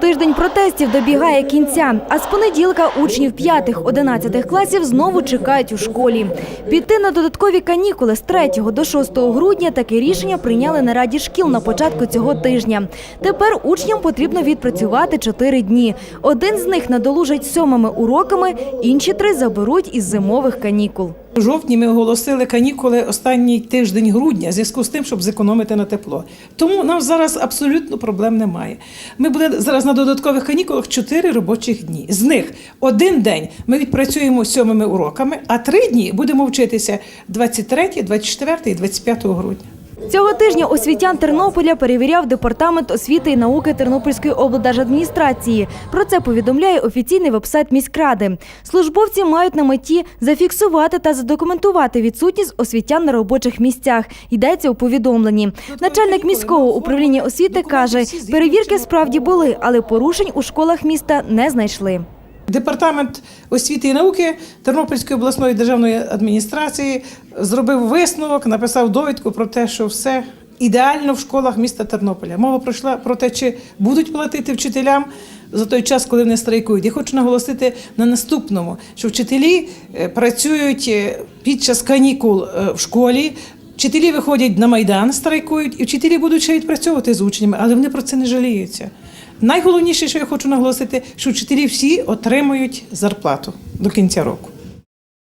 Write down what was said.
Тиждень протестів добігає кінця, а з понеділка учнів 5-11 класів знову чекають у школі. Піти на додаткові канікули з 3 до 6 грудня таке рішення прийняли на раді шкіл на початку цього тижня. Тепер учням потрібно відпрацювати 4 дні. Один з них надолужать сьомими уроками, інші три заберуть із зимових канікул. У жовтні ми оголосили канікули останній тиждень грудня в зв'язку з тим, щоб зекономити на тепло. Тому нам зараз абсолютно проблем немає. Ми були зараз на додаткових канікулах 4 робочих дні. З них один день ми відпрацюємо сьомими уроками, а три дні будемо вчитися 23, 24 і 25 грудня. Цього тижня освітян Тернополя перевіряв департамент освіти і науки Тернопільської облдержадміністрації. Про це повідомляє офіційний вебсайт міськради. Службовці мають на меті зафіксувати та задокументувати відсутність освітян на робочих місцях. Йдеться у повідомленні. Начальник міського управління освіти каже, перевірки справді були, але порушень у школах міста не знайшли. Департамент освіти і науки Тернопільської обласної державної адміністрації зробив висновок, написав довідку про те, що все ідеально в школах міста Тернополя. Мова пройшла про те, чи будуть платити вчителям за той час, коли вони страйкують. Я хочу наголосити на наступному, що вчителі е, працюють е, під час канікул е, в школі. Вчителі виходять на майдан, страйкують, і вчителі будуть ще відпрацьовувати з учнями, але вони про це не жаліються. Найголовніше, що я хочу наголосити, що вчителі всі отримують зарплату до кінця року.